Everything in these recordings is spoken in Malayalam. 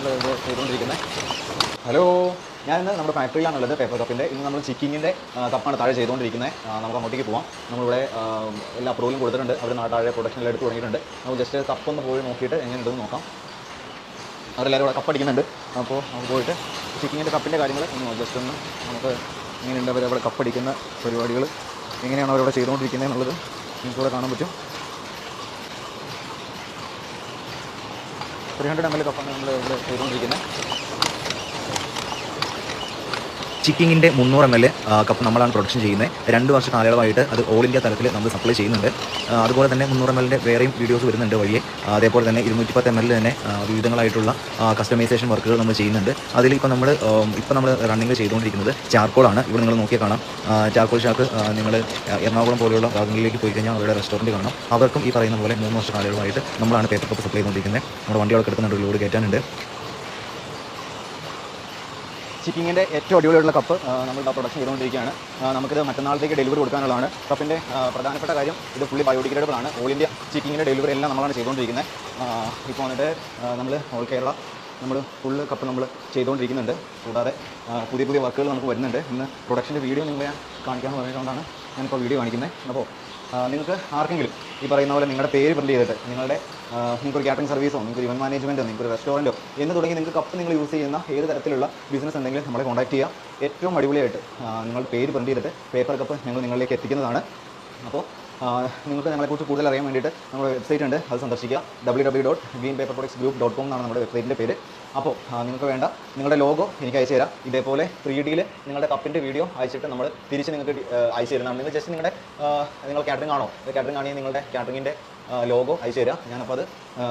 നമ്മൾ ഇത് ചെയ്തുകൊണ്ടിരിക്കുന്നത് ഹലോ ഞാൻ ഇന്ന് നമ്മുടെ ഫാക്ടറിയിലാണുള്ളത് പേപ്പർ കപ്പിന്റെ ഇന്ന് നമ്മൾ ചിക്കിങ്ങിന്റെ കപ്പാണ് താഴെ ചെയ്തുകൊണ്ടിരിക്കുന്നത് നമുക്ക് അങ്ങോട്ടേക്ക് പോവാം. നമ്മളിവിടെ എല്ലാ അപ്രൂവലും കൊടുത്തിട്ടുണ്ട്. അവർ താഴെ പ്രൊഡക്ഷനിൽ എടുത്ത് തുടങ്ങിയിട്ടുണ്ട്. നമുക്ക് ജസ്റ്റ് കപ്പ് ഒന്ന് പോയി നോക്കിയിട്ട് എങ്ങനെ ഉണ്ടെന്ന് നോക്കാം. അവരെല്ലാവരും ഇവിടെ കപ്പടിക്കുന്നുണ്ട്. അപ്പോൾ നമുക്ക് പോയിട്ട് ചിക്കിങ്ങിന്റെ കപ്പിന്റെ കാര്യങ്ങൾ ഒന്ന് ജസ്റ്റ് ഒന്ന് നമുക്ക് എങ്ങനെയുണ്ട് അവരവിടെ കപ്പടിക്കുന്ന പരിപാടികൾ എങ്ങനെയാണ് അവരവിടെ ചെയ്തുകൊണ്ടിരിക്കുന്നത് എന്നുള്ളത്? നിങ്ങൾക്കിവിടെ കാണാൻ പറ്റും. ത്രീ ഹൺഡ്രഡ് എം എൽ കപ്പാണ് നമ്മൾ ഇവിടെ ചെയ്തുകൊണ്ടിരിക്കുന്നത് ചിക്കിങ്ങിന്റെ മുന്നൂറ് എം എൽ കപ്പ് നമ്മളാണ് പ്രൊഡക്ഷൻ ചെയ്യുന്നത്. രണ്ട് വർഷ കാലയളവായിട്ട് അത് ഓൾ ഇന്ത്യ തലത്തിൽ നമ്മൾ സപ്ലൈ ചെയ്യുന്നുണ്ട്. അതുപോലെ തന്നെ മുന്നൂറ് എം എല്ലിന്റെ വേറെയും വീഡിയോസ് വരുന്നുണ്ട് വഴിയെ. അതേപോലെ തന്നെ ഇരുന്നൂറ്റി പത്ത് എം എല്ലിൽ തന്നെ വിവിധങ്ങളായിട്ടുള്ള കസ്റ്റമൈസേഷൻ വർക്കുകൾ നമ്മൾ ചെയ്യുന്നുണ്ട്. അതിൽ ഇപ്പോൾ നമ്മൾ ഇപ്പോൾ നമ്മൾ റണ്ണിങ് ചെയ്തുകൊണ്ടിരിക്കുന്നത് ചാർക്കോളാണ് ഇവിടെ നിങ്ങൾ നോക്കിയാൽ കാണാം. ചാർക്കോൾ ഷാക്ക് നിങ്ങൾ എറണാകുളം പോലെയുള്ള ഭാഗങ്ങളിലേക്ക് പോയി കഴിഞ്ഞാൽ അവരുടെ റെസ്റ്റോറന്റ് കാണാം. അവർക്കും ഈ പറയുന്ന പോലെ മൂന്ന് വർഷ കാലയളവായിട്ട് നമ്മളാണ് പേപ്പർ കപ്പ് സപ്ലൈ ചെയ്തുകൊണ്ടിരിക്കുന്നത്. നമ്മുടെ വണ്ടികളൊക്കെ എടുക്കുന്നുണ്ട് ലോഡ് കയറ്റാനുണ്ട്. ചിക്കിങ്ങിന്റെ ഏറ്റവും അടിപൊളിയുള്ള കപ്പ് നമ്മൾ പ്രൊഡക്ഷൻ ചെയ്തുകൊണ്ടിരിക്കുകയാണ്. നമുക്കിത് മറ്റന്നാളത്തേക്ക് ഡെലിവറി കൊടുക്കാനുള്ളതാണ്. കപ്പിന്റെ പ്രധാനപ്പെട്ട കാര്യം ഇത് ഫുള്ളി ബയോഡിഗ്രേഡബിൾ ആണ്. ഓൾ ഇന്ത്യ ചിക്കിങ്ങിന്റെ ഡെലിവറി എല്ലാം നമ്മളാണ് ചെയ്തുകൊണ്ടിരിക്കുന്നത്. ഇപ്പോൾ വന്നിട്ട് നമ്മൾ ഓൾ കേരള നമ്മൾ ഫുള്ള് കപ്പ് നമ്മൾ ചെയ്തുകൊണ്ടിരിക്കുന്നുണ്ട്. കൂടാതെ പുതിയ പുതിയ വർക്കുകൾ നമുക്ക് വരുന്നുണ്ട്. ഇന്ന് പ്രൊഡക്ഷന്റെ വീഡിയോ നിങ്ങളെ കാണിക്കാമെന്ന് പറഞ്ഞിട്ടുകൊണ്ടാണ് ഞാനിപ്പോൾ വീഡിയോ കാണിക്കുന്നത്. അപ്പോൾ നിങ്ങൾക്ക് ആർക്കെങ്കിലും ഈ പറയുന്ന പോലെ നിങ്ങളുടെ പേര് പ്രിന്റ് ചെയ്തിട്ട് നിങ്ങളുടെ നിങ്ങൾക്കൊരു കാറ്ററിംഗ് സർവീസോ നിങ്ങൾക്ക് ഇവൻ മാനേജ്മെന്റോ നിങ്ങൾക്ക് റെസ്റ്റോറന്റോ എന്ന് തുടങ്ങി നിങ്ങൾക്ക് കപ്പ് നിങ്ങൾ യൂസ് ചെയ്യുന്ന ഏത് തരത്തിലുള്ള ബിസിനസ് ഉണ്ടെങ്കിലും നമ്മളെ കോൺടാക്ട് ചെയ്യുക ഏറ്റവും അടിപൊളിയായിട്ട് നിങ്ങളുടെ പേര് പ്രിന്റ് ചെയ്തിട്ട് പേപ്പർ കപ്പ് ഞങ്ങൾ നിങ്ങളിലേക്ക് എത്തിക്കുന്നതാണ്. അപ്പോൾ നിങ്ങൾക്ക് ഞങ്ങളെക്കുറിച്ച് കൂടുതൽ അറിയാൻ വേണ്ടിയിട്ട് നമ്മുടെ വെബ്സൈറ്റ് ഉണ്ട്. അത് സന്ദർശിക്കുക. W W dot green paper products group dot com എന്നാണ് നമ്മുടെ വെബ്സൈറ്റിന്റെ പേര്. അപ്പോൾ നിങ്ങൾക്ക് വേണ്ട. നിങ്ങളുടെ ലോഗോ എനിക്ക് അയച്ചു തരാം. ഇതേപോലെ ത്രീ ഡിയിൽ നിങ്ങളുടെ കപ്പിന്റെ വീഡിയോ അയച്ചിട്ട് നമ്മൾ തിരിച്ച് നിങ്ങൾക്ക് അയച്ചു തരുന്നതാണ്. നിങ്ങൾ ജസ്റ്റ് നിങ്ങളുടെ നിങ്ങൾ കാറ്ററിംഗ് ആണോ? കാറ്ററിംഗ് ആണെങ്കിൽ നിങ്ങളുടെ കാറ്ററിങ്ങിന്റെ ലോഗോ അയച്ചു തരാം. ഞാനപ്പോൾ അത്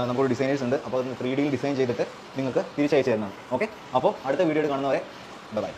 നമുക്കൊരു ഡിസൈനേഴ്സ് ഉണ്ട്. അപ്പോൾ അത് ത്രീ ഡിയിൽ ഡിസൈൻ ചെയ്തിട്ട് നിങ്ങൾക്ക് തിരിച്ചയച്ചു തരുന്നതാണ്. ഓക്കെ അപ്പോൾ അടുത്ത വീഡിയോയിൽ കാണുന്നവരെ ബൈ